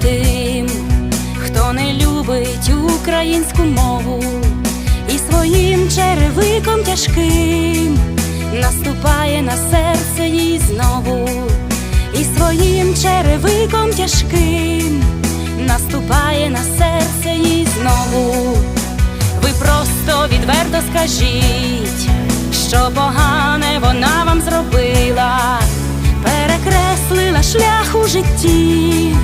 тим, хто не любить українську мову і своїм черевиком тяжким наступає на серце їй знову, і своїм черевиком тяжким наступає на серце їй знову. Ви просто відверто скажіть, що погане вона вам зробила. Перекреслила шлях у житті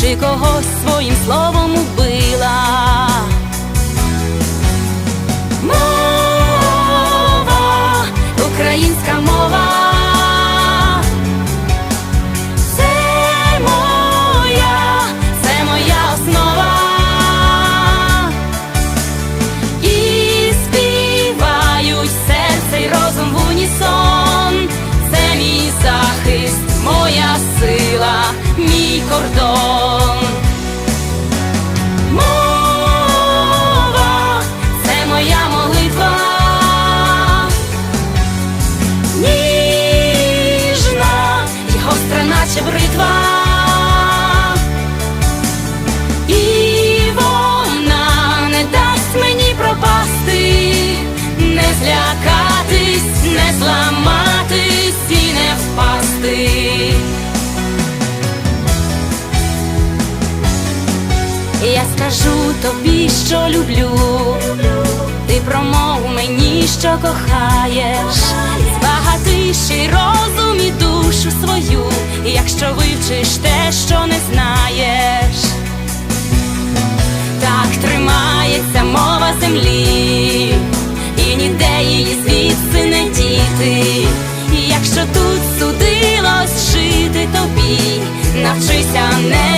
чи когось своїм словом убила. Мова, українська мова. Наче бритва. І вона не дасть мені пропасти, не злякатись, не зламатись і не впасти. Я скажу тобі, що люблю, ти промов мені, що кохаєш, збагати розум і душу свою, якщо вивчиш те, що не знаєш. Так тримається мова землі, і ніде її звідси не діти. І якщо тут судилось жити тобі, навчися нею